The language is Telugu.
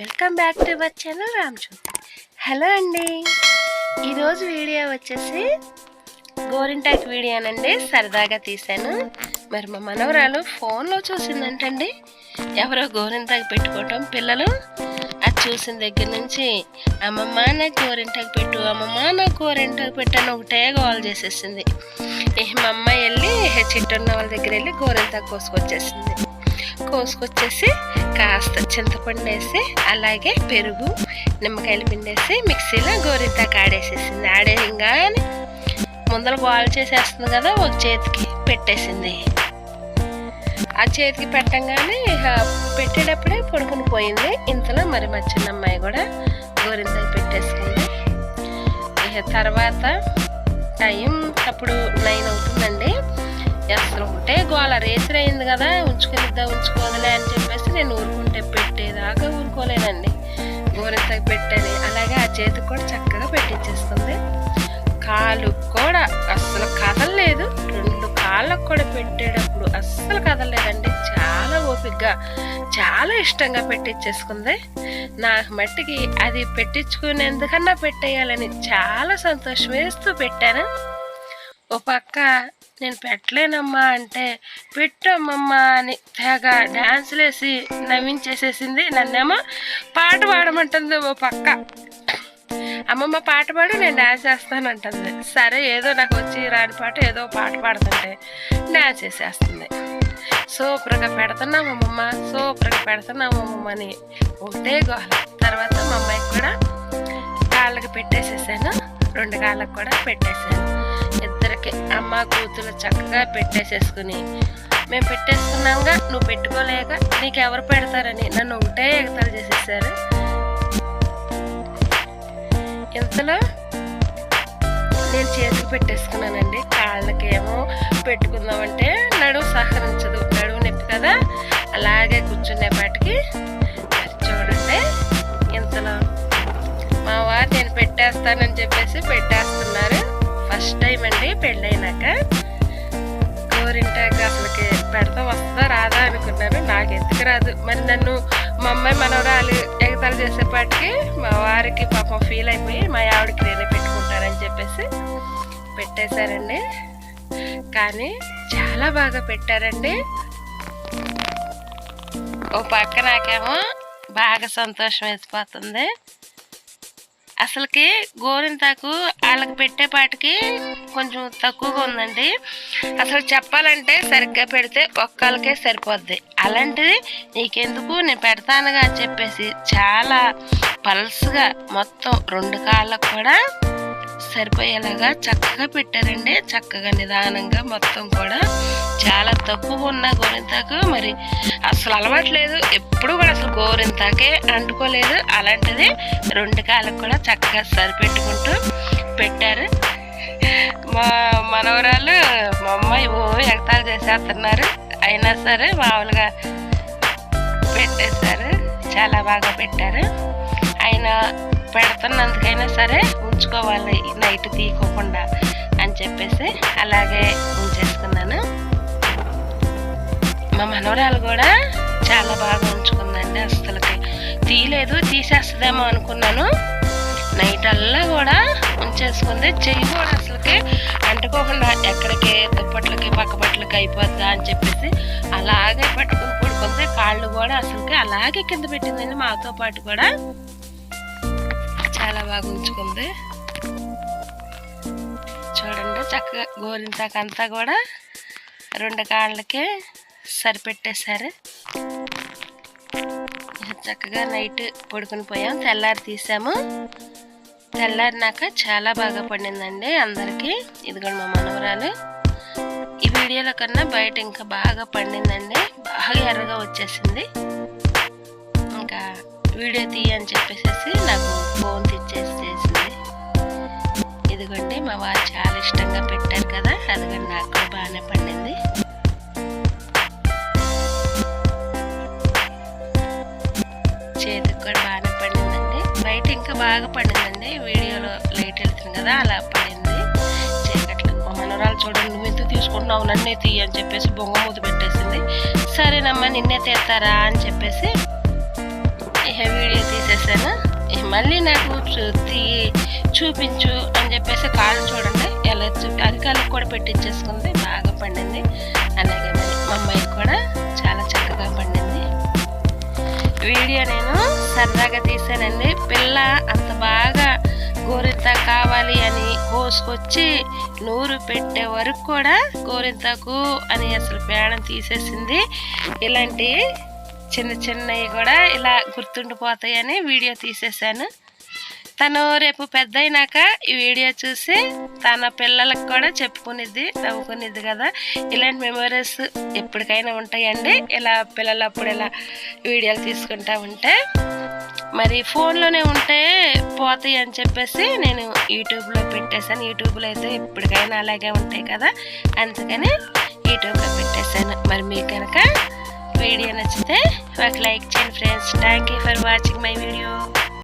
Welcome back to our channel Ramajyothi. Hello అండి. ఈరోజు వీడియో వచ్చేసి గోరింటాక్ వీడియోనండి సరదాగా తీశాను. మరి మా మనవరాలు ఫోన్లో చూసిందంటండి. ఎవరో గోరింటాకు పెట్టుకోవటం పిల్లలు. అది చూసిన దగ్గర నుంచి అమ్మమ్మ నాకు గోరింటాకు పెట్టు అమ్మమ్మ నాకు గోరింటాకు పెట్టాను ఒకటే గోల్ చేసేసింది. మా అమ్మ వెళ్ళి చిట్టున్న వాళ్ళ దగ్గర వెళ్ళి గోరింటాకు కోసుకొచ్చేసింది. కోసుకొచ్చేసి కాస్త చింతపండు వేసి అలాగే పెరుగు నిమ్మకాయలు పిండేసి మిక్సీలో గోరింతాకు ఆడేసేసింది ఆడేయంగానే ముందర బాల్ చేసేస్తుంది కదా ఒక చేతికి పెట్టేసింది. ఆ చేతికి పెట్టంగానే పెట్టేటప్పుడే పడుకుని పోయింది. ఇంతలో మరి మా చిన్న అమ్మాయి కూడా గోరింతలు పెట్టేసుకుంది ఇక తర్వాత టైం అప్పుడు నైన్ అవుతుందండి. అసలు ఉంటే గోల రేసులు అయింది కదా ఉంచుకునిద్దా ఉంచుకోవాలి అని చెప్పేసి నేను ఊరుకుంటే పెట్టేదాకా ఊరుకోలేనండి. గోరింతకు పెట్టని. అలాగే ఆ చేతికి కూడా చక్కగా పెట్టించేస్తుంది కాలు కూడా అస్సలు కదలలేదు. రెండు కాళ్ళకు కూడా పెట్టేటప్పుడు అస్సలు కదలలేదండి. చాలా ఓపిగ్గా చాలా ఇష్టంగా పెట్టించేసుకుంది నాకు మట్టికి అది పెట్టించుకునేందుకన్నా పెట్టేయాలని చాలా సంతోషం వేస్తూ పెట్టాను. ఓ పక్క నేను పెట్టలేనమ్మా అంటే పెట్టమ్మమ్మా అని తెగ డ్యాన్సులు నవ్వించేసేసింది నన్నేమో పాట పాడమంటుంది ఓ పక్క. అమ్మమ్మ పాట పాడు నేను డ్యాన్స్ చేస్తానంటుంది. సరే ఏదో నాకు వచ్చి రాని పాట ఏదో పాట పాడుతుంటే డ్యాన్స్ చేసేస్తుంది. సూపర్గా పెడుతున్నాం అమ్మమ్మ సూపర్గా పెడుతున్నాం అమ్మమ్మ అని ఒకటే గోల. తర్వాత మా అమ్మాయికి కూడా కాళ్ళకి పెట్టేసేసాను రెండు కాళ్ళకి కూడా పెట్టేసాను. ఇద్దరికి అమ్మ కూతురు చక్కగా పెట్టేసేసుకుని. మేము పెట్టేసుకున్నాక నువ్వు పెట్టుకోలేక నీకు ఎవరు పెడతారని నన్ను ఒకటే ఎగతాలు చేసేసారు. ఇంతలో నేను చేసి పెట్టేసుకున్నానండి. కాళ్ళకేమో పెట్టుకుందామంటే నడువు సహకరించదు. నడువు నొప్పి కదా. అలాగే కూర్చునేపాటికి చూడండి ఇంతలో మా వారు నేను పెట్టేస్తానని చెప్పేసి పెట్టాను పెళ్ళైనాక గోరింటాకు అసలుకి పెడతా వస్తుందా రాదా అనుకున్నాను. నాకు ఎందుకు రాదు? మరి నన్ను మా అమ్మాయి మనవరాలు ఎగతాలు చేసేపాటికి మా వారికి పాపం ఫీల్ అయిపోయి మా ఆవిడకి నేనే పెట్టుకుంటానని చెప్పేసి పెట్టేశారండి. కానీ చాలా బాగా పెట్టారండి. ఓ పక్క నాకేమో బాగా సంతోషం వేసిపోతుంది. అసలుకి గోరింతాకు వాళ్ళకి పెట్టేపాటికి కొంచెం తక్కువగా ఉందండి. అసలు చెప్పాలంటే సరిగ్గా పెడితే ఒక్కళ్ళకే సరిపోద్ది. అలాంటిది నీకెందుకు? నేను పెడతానుగా అని చెప్పేసి చాలా పల్స్గా మొత్తం రెండు కాళ్ళకు కూడా సరిపోయేలాగా చక్కగా పెట్టారండి. చక్కగా నిదానంగా మొత్తం కూడా చాలా తక్కువ ఉన్న గోరింతాకు. మరి అసలు అలవాట్లేదు ఎప్పుడు కూడా అసలు గోరింతాకే అంటుకోలేదు. అలాంటిది రెండు కాళ్ళకు కూడా చక్కగా సరిపెట్టుకుంటూ పెట్టారు. మా మనవరాలు మా అమ్మాయి ఓ ఎగతాలు చేసేస్తున్నారు. అయినా సరే మామూలుగా పెట్టేశారు. చాలా బాగా పెట్టారు. ఆయన పెడుతున్నందుకైనా సరే ఉంచుకోవాలి నైట్ తీయకోకుండా అని చెప్పేసి అలాగే ఉంచేసుకున్నాను. మా మనవరాలు కూడా చాలా బాగా ఉంచుకుందండి అసలుకి తీయలేదు తీసేస్తుందేమో అనుకున్నాను. నైట్ అల్లా కూడా ఉంచేసుకుంది. చెయ్యి కూడా అసలుకి అంటుకోకుండా ఎక్కడికి దుప్పట్లకి పక్కపట్లకి అయిపోద్దా అని చెప్పేసి అలాగే పట్టుకుని పడుకుంది కాళ్ళు కూడా అసలుకి అలాగే కింద పెట్టిందండి. మాతో పాటు కూడా చాలా బాగా ఉంచుకుంది. చూడండి చక్కగా గోరింతాకంతా కూడా రెండు కాళ్ళకి సరిపెట్టేశారు. చక్కగా నైట్ పడుకుని పోయాం తెల్లారి తీసాము. తెల్లారినాక చాలా బాగా పండిందండి అందరికీ. ఇదిగోండి మా మనవరాలు. ఈ వీడియోలో కన్నా బయట ఇంకా బాగా పండిందండి. బాగా ఎర్రగా వచ్చేసింది. ఇంకా వీడియో తీయని చెప్పేసి నాకు ఫోన్ తెచ్చేసి చేసింది ఇదిగోండి మా వారు చాలా ఇష్టంగా పెట్టారు కదా. అదిగోండి నాకు కూడా బాగానే పండింది. చేతికి కూడా ఇంకా బాగా పండిందండి. వీడియోలో లైట్ వెళ్తుంది కదా అలా పడింది. చీకట్లో మా మనవరాలు చూడండి నువ్వు ఎందుకు తీసుకుంటున్నావు? నన్నే తీయ అని చెప్పేసి బొంగ మూత పెట్టేసింది. సరేనమ్మా నిన్నే తీస్తారా? అని చెప్పేసి వీడియో తీసేసాను. మళ్ళీ నాకు చూ- తీ- చూపించు అని చెప్పేసి కాళ్ళు చూడండి. ఎలా చూపి అరికాలకు కూడా పెట్టించేసుకుంది. బాగా పండింది. అలాగే మరి మా అమ్మాయికి కూడా చాలా చక్కగా పండింది. వీడియో నేను సరదాగా తీసానండి పిల్ల అంత బాగా గోరింత కావాలి అని కోసుకొచ్చి నూరు పెట్టే వరకు కూడా గోరింతకు అని అసలు పేడం తీసేసింది. ఇలాంటి చిన్న చిన్నవి కూడా ఇలా గుర్తుండిపోతాయని వీడియో తీసేశాను. తను రేపు పెద్ద అయినాక ఈ వీడియో చూసి తన పిల్లలకు కూడా చెప్పుకునిద్ది నవ్వుకునిద్ది కదా. ఇలాంటి మెమరీస్ ఎప్పటికైనా ఉంటాయండి. ఇలా పిల్లలప్పుడు ఇలా వీడియోలు తీసుకుంటా ఉంటే. మరి ఫోన్లోనే ఉంటే పోతాయి అని చెప్పేసి నేను యూట్యూబ్లో పెట్టేశాను. యూట్యూబ్లో అయితే ఇప్పటికైనా అలాగే ఉంటాయి కదా. అందుకని యూట్యూబ్లో పెట్టేశాను. మరి మీకు కనుక వీడియో నచ్చితే ఒక లైక్ చేయండి friends. Thank you for watching my video